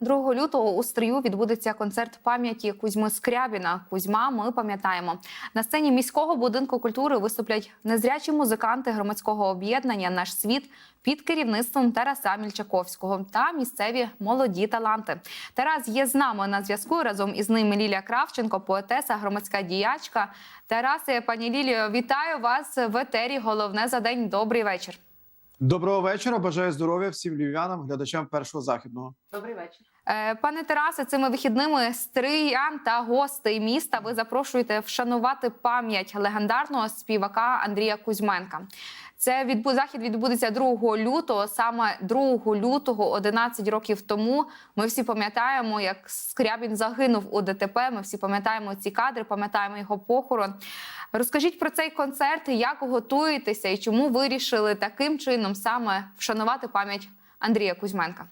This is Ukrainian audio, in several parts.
2 лютого у стрію відбудеться концерт пам'яті Кузьми Скрябіна. Кузьма, ми пам'ятаємо. На сцені міського будинку культури виступлять незрячі музиканти громадського об'єднання Наш світ під керівництвом Тараса Мільчаковського та місцеві молоді таланти. Тарас є з нами на зв'язку. Разом із ними Лілія Кравченко, поетеса, громадська діячка. Тарасе, пані Лілію, вітаю вас в етері. Головне за день. Добрий вечір. Доброго вечора. Бажаю здоров'я всім львів'янам, глядачам першого західного. Добрий вечір. Е, Пане Тарасе, цими вихідними стриян та гостей міста ви запрошуєте вшанувати пам'ять легендарного співака Андрія Кузьменка. Це відбу... захід відбудеться 2 лютого. Саме 2 лютого, 11 років тому. Ми всі пам'ятаємо, як Скрябін загинув у ДТП. Ми всі пам'ятаємо ці кадри, пам'ятаємо його похорон. Розкажіть про цей концерт, як готуєтеся і чому вирішили таким чином саме вшанувати пам'ять Андрія Кузьменка.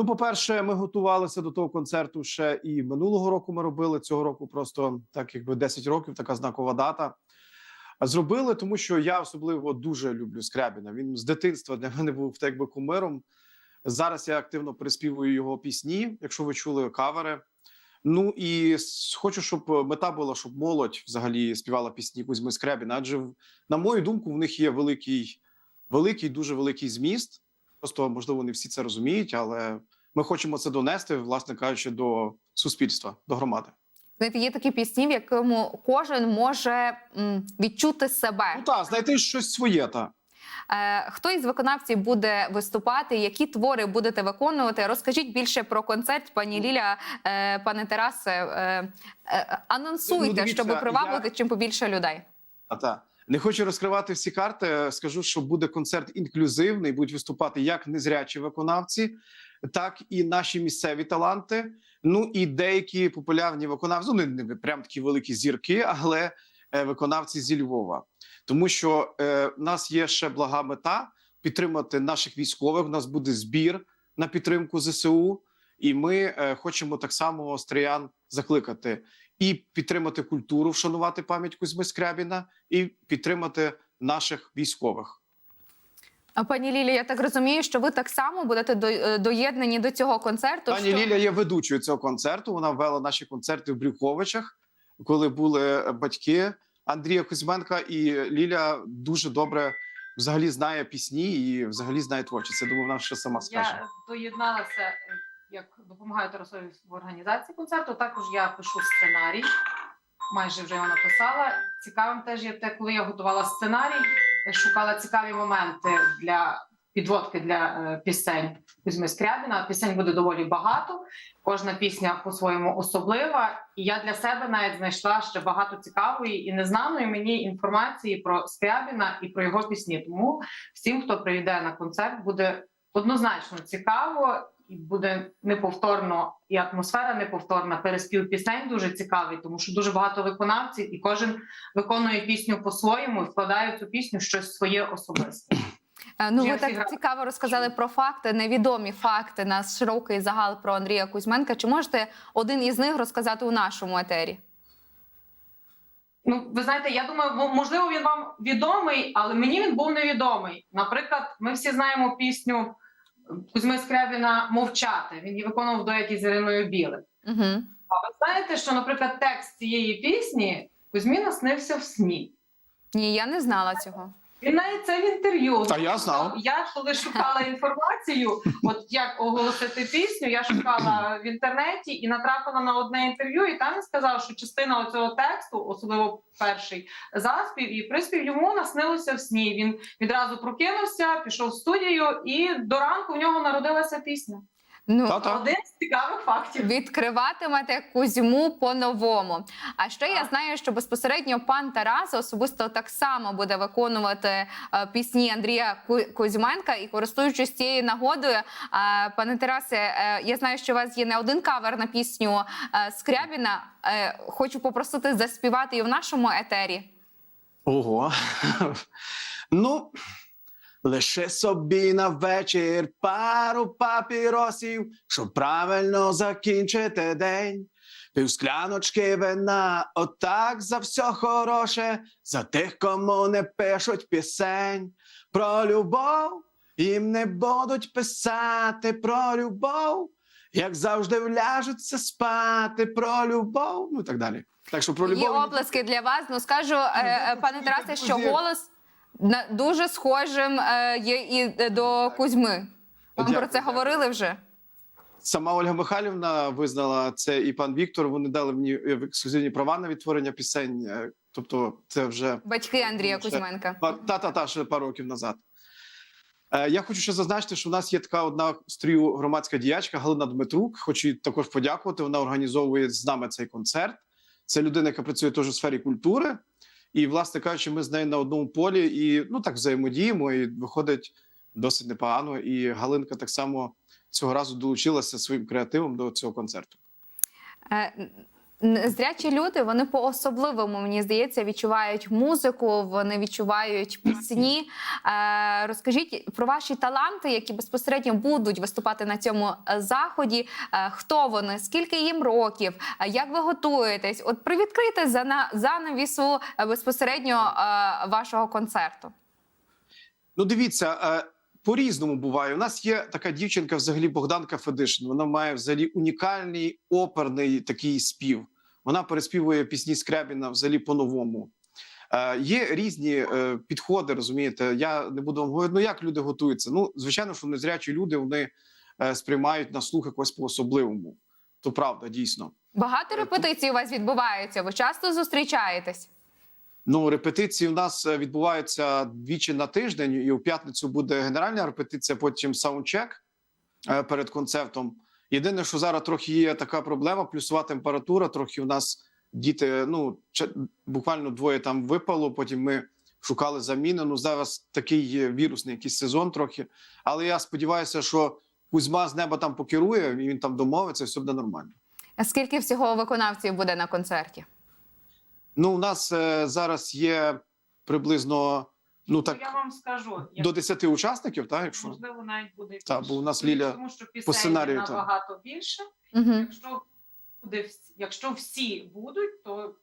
Ну, по-перше, ми готувалися до того концерту ще і минулого року. Ми робили цього року, просто так якби 10 років, така знакова дата. Зробили, тому що я особливо дуже люблю Скрябіна. Він з дитинства для мене був так якби кумиром. Зараз я активно переспівую його пісні, якщо ви чули кавери. Ну і хочу, щоб мета була, щоб молодь взагалі співала пісні Кузьми Скрябіна. Адже, на мою думку, в них є великий, великий, дуже великий зміст. Просто можливо не всі це розуміють, але ми хочемо це донести, власне кажучи, до суспільства, до громади. Знаєте, є такі пісні, в якому кожен може відчути себе. Ну так, знайти щось своє та. Е, хто із виконавців буде виступати? Які твори будете виконувати? Розкажіть більше про концерт, пані Ліля, е, пане Тарасе. Е, е, анонсуйте, Ну, дивіться, щоб привабити я- чим побільше людей. А та не хочу розкривати всі карти. Скажу, що буде концерт інклюзивний. Будуть виступати як незрячі виконавці, так і наші місцеві таланти. Ну і деякі популярні виконавці. Ну не, прям такі великі зірки, але е, виконавці зі Львова. Тому що е, в нас є ще блага мета підтримати наших військових. У нас буде збір на підтримку ЗСУ, і ми е, хочемо так само стріян закликати і підтримати культуру, вшанувати пам'ять Кузьми Скрябіна, і підтримати наших військових. А пані Лілі, я так розумію, що ви так само будете е, доєднані до цього концерту. Пані що... Ліля є ведучою цього концерту. Вона вела наші концерти в Брюховичах, коли були батьки Андрія Кузьменка. І Ліля дуже добре взагалі знає пісні і взагалі знає творчість. Я думаю, вона ще сама скаже. Я доєдналася е, як допомагаю Тарасові в організації концерту. Також я пишу сценарій. Майже вже його написала. Цікавим теж є те, коли я готувала сценарій, шукала цікаві моменти для підводки для е, пісень Кузьми Скрябіна. Пісень буде доволі багато. Кожна пісня по-своєму особлива. І я для себе навіть знайшла ще багато цікавої і незнаної мені інформації про Скрябіна і про його пісні. Тому всім, хто прийде на концерт, буде однозначно цікаво. І буде неповторно, і атмосфера неповторна. Переспів пісень дуже цікавий, тому що дуже багато виконавців, і кожен виконує пісню по-своєму і вкладає в цю пісню щось своє особисте. Е, Ну, ви так цікаво розказали про факти, невідомі факти на широкий загал про Андрія Кузьменка. Чи можете один із них розказати у нашому етері? Ну, ви знаєте, я думаю, можливо, він вам відомий, але мені він був невідомий. Наприклад, ми всі знаємо пісню Кузьми Скрябіна Мовчати. Він її виконував дуеті з Іриною Білим. Угу. А ви знаєте, що, наприклад, текст цієї пісні Кузьмі наснився в сні. Ні, я не знала цього. Він навіть це в інтерв'ю. Та я знав. Я коли шукала інформацію, от як оголосити пісню, я шукала в інтернеті і натрапила на одне інтерв'ю, і там він сказав, що частина цього тексту, особливо перший заспів і приспів, йому наснилося в сні. Він відразу прокинувся, пішов в студію, і до ранку в нього народилася пісня. Ну, Та-та. Один з цікавих фактів. Відкриватимете Кузьму по-новому. А ще я знаю, що безпосередньо пан Тарас особисто так само буде виконувати е, пісні Андрія Ку- Кузьменка. І користуючись цією нагодою, е, пане Тарасе, е, я знаю, що у вас є не один кавер на пісню е, Скрябіна. Е, Хочу попросити заспівати і в нашому етері. Ого. ну, лише собі на вечір пару папіросів, щоб правильно закінчити день. Півскляночки вина, отак за все хороше, за тих, кому не пишуть пісень. Про любов їм не будуть писати про любов, як завжди вляжуться спати про любов. Ну і так далі. Так що про Є оплески для вас. Ну скажу, е, е, пане Тарасе, що голос дуже схожим е, є і е, до Кузьми. Вам Дякую, про це говорили вже? Сама Ольга Михайлівна визнала це і пан Віктор. Вони дали мені е, ексклюзивні права на відтворення пісень. Тобто, це вже Батьки Андрія Ще- Кузьменка. та та та ще пару років назад. Я хочу ще зазначити, що в нас є така одна стрію громадська діячка Галина Дмитрук. Хочу їй також подякувати. Вона організовує з нами цей концерт. Це людина, яка працює теж у сфері культури. І, власне кажучи, ми з нею на одному полі і ну так взаємодіємо, і виходить досить непогано. І Галинка так само цього разу долучилася своїм креативом до цього концерту. Е, н- Зрячі люди вони по-особливому, мені здається, відчувають музику, вони відчувають пісні. Е, Розкажіть про ваші таланти, які безпосередньо будуть виступати на цьому е, заході. Е, Хто вони? Скільки їм років? Як ви готуєтесь? От привідкрийте зана- занавісу безпосередньо е, вашого концерту. Ну, дивіться, е, по-різному буває. У нас є така дівчинка, взагалі Богданка Федишин. Вона має взагалі унікальний оперний такий спів. Вона переспівує пісні Скрябіна взагалі по-новому. Е, є різні е, підходи, розумієте. Я не буду вам говорити, ну як люди готуються. Ну, звичайно, що незрячі люди вони е, сприймають на слух якось по-особливому. То правда, дійсно. Багато Е, репетицій у вас відбуваються. Ви часто зустрічаєтесь? Ну, репетиції у нас е, відбуваються двічі на тиждень, і у п'ятницю буде генеральна репетиція, потім саундчек е, перед концертом. Єдине, що зараз трохи є така проблема: плюсова температура. Трохи у нас діти, ну буквально двоє там випало. Потім ми шукали заміни. Ну зараз такий вірусний якийсь сезон трохи. Але я сподіваюся, що Кузьма з неба там покерує, і він там домовиться, і все буде нормально. А Скільки всього виконавців буде на концерті? Ну, у нас е, зараз є приблизно ну так. Я вам скажу, як, до 10 учасників, так, якщо можливо, навіть буде Так, бо у нас Ліля тому що по сценарію, набагато та. набагато більше. Угу. Якщо буде якщо всі будуть, то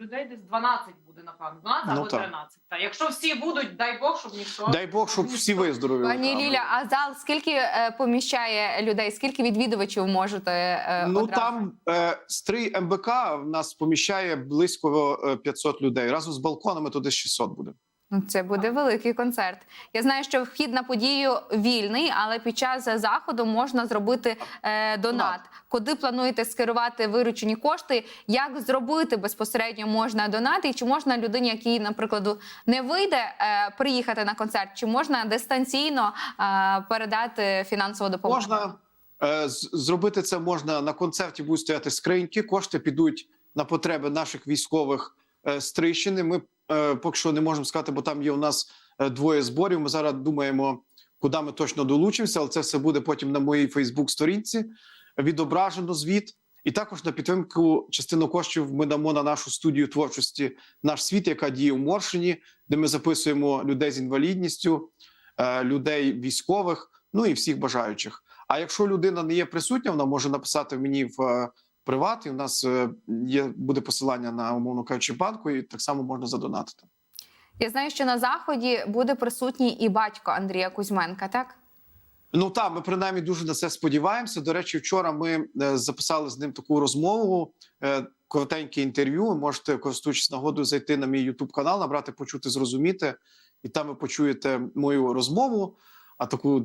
людей десь 12 буде, напевно. 12 Ну, або так. 13. Та якщо всі будуть, дай Бог, щоб ніхто дай Бог, щоб всі виздоровіли. Пані там. Ліля, а зал скільки е, поміщає людей? Скільки відвідувачів можете е, Ну одразу? там е, стрий МБК в нас поміщає близько е, 500 людей. Разом з балконами туди десь 600 буде. Ну, Це буде великий концерт. Я знаю, що вхід на подію вільний, але під час заходу можна зробити е, донат. Куди плануєте скерувати виручені кошти? Як зробити безпосередньо можна донат? І чи можна людині, якій, наприклад, не вийде е, приїхати на концерт, чи можна дистанційно е, передати фінансову допомогу? Можна е, зробити це можна на концерті. Будуть стояти скриньки. Кошти підуть на потреби наших військових е, з Трищини. Ми поки що не можемо сказати, бо там є у нас е, двоє зборів. Ми зараз думаємо, куди ми точно долучимося, але це все буде потім на моїй Фейсбук-сторінці. Відображено звіт. І також на підтримку частину коштів ми дамо на нашу студію творчості наш світ, яка діє у Моршині, де ми записуємо людей з інвалідністю, е, людей військових, ну і всіх бажаючих. А якщо людина не є присутня, вона може написати мені в е, приват. І в нас е, є буде посилання на умовно кажучи банку, і так само можна задонатити. Я знаю, що на заході буде присутній і батько Андрія Кузьменка, так? Ну так, ми принаймні дуже на це сподіваємося. До речі, вчора ми е, записали з ним таку розмову, е, коротеньке інтерв'ю. Ви можете, користуючись нагодою, зайти на мій Ютуб канал, набрати, почути, зрозуміти, і там ви почуєте мою розмову. А таку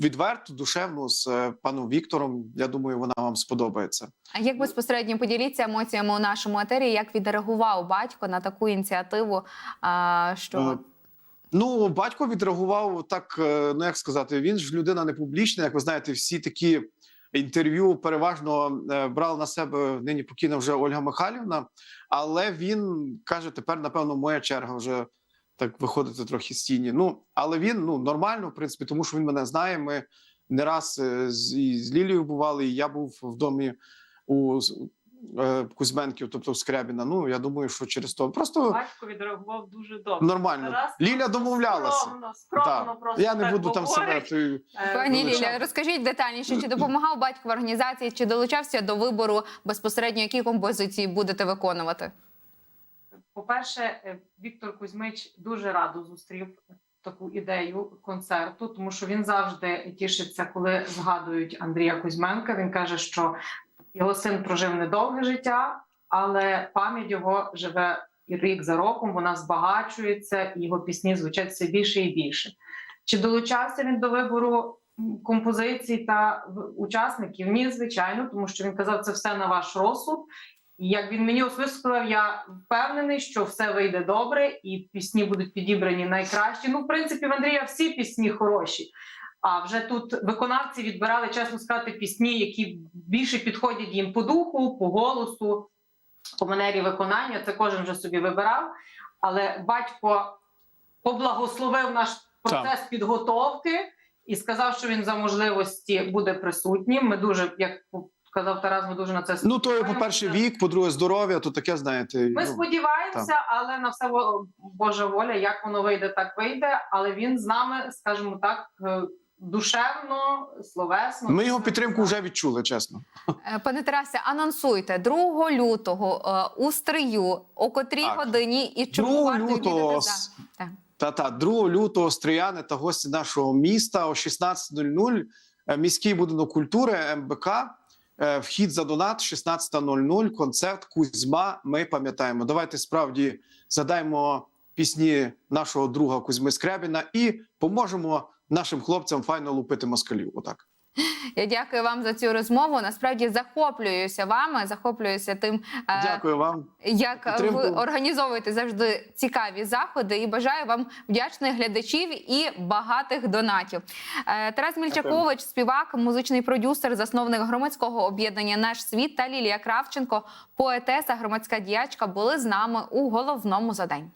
відверту, душевну з е, паном Віктором. Я думаю, вона вам сподобається. А як безпосередньо поділіться емоціями у нашому етері? Як відреагував батько на таку ініціативу? Що Е, Ну, батько відреагував так. е, Ну як сказати, він ж людина не публічна. Як ви знаєте, всі такі інтерв'ю переважно брала на себе нині покійна вже Ольга Михайлівна. Але він каже: тепер, напевно, моя черга вже так виходити трохи з тіні. Ну але він ну нормально, в принципі, тому що він мене знає. Ми не раз е, з, і з Лілією бували, і я був в домі у е, Кузьменків, тобто в Скрябіна. Ну я думаю, що через то просто. Батько відреагував дуже добре. Нормально. Тарас Ліля домовлялася. Скромно, скромно Так. просто Я не так буду там себе. говорить. той- Е, Пані Ліля, розкажіть детальніше, чи допомагав батько в організації, чи долучався до вибору безпосередньо, які композиції будете виконувати? По-перше, е, Віктор Кузьмич дуже радо зустрів таку ідею концерту, тому що він завжди тішиться, коли згадують Андрія Кузьменка. Він каже, що його син прожив недовге життя, але пам'ять його живе рік за роком. Вона збагачується, і його пісні звучать все більше і більше. Чи долучався він до вибору композицій та учасників? Ні, звичайно, тому що він казав, це все на ваш розсуд. І як він мені особисто сказав, я впевнений, що все вийде добре, і пісні будуть підібрані найкращі. Ну, в принципі, в Андрія всі пісні хороші. А вже тут виконавці відбирали, чесно сказати, пісні, які більше підходять їм по духу, по голосу, по манері виконання. Це кожен вже собі вибирав. Але батько поблагословив наш процес підготовки і сказав, що він за можливості буде присутнім. Ми дуже, як сказав Тарас, ми дуже на це Ну то по-перше, вік, по-друге, здоров'я, то таке, знаєте. Ми ну, сподіваємося, але на все Божа воля, як воно вийде, так вийде. Але він з нами, скажімо так, е, душевно, словесно. Ми його підтримку вже відчули, чесно. Е, Пане Тарасе, анонсуйте 2 лютого е, у Стрию, о котрій Так. годині і чому варто лютого Так. Та-та, 2 лютого стріяни та гості нашого міста о 16.00. е, Міський будинок культури МБК. Е, Вхід за донат 16.00. Концерт Кузьма. Ми пам'ятаємо. Давайте справді задаємо пісні нашого друга Кузьми Скрябіна і поможемо нашим хлопцям файно лупити москалів. Отак. Я дякую вам за цю розмову. Насправді захоплююся вами, захоплююся тим, е, Дякую вам. як Підтримку. ви організовуєте завжди цікаві заходи. І бажаю вам вдячних глядачів і багатих донатів. Е, Тарас Мільчакович, співак, музичний продюсер, засновник громадського об'єднання Наш світ та Лілія Кравченко, поетеса, громадська діячка, були з нами у головному за день.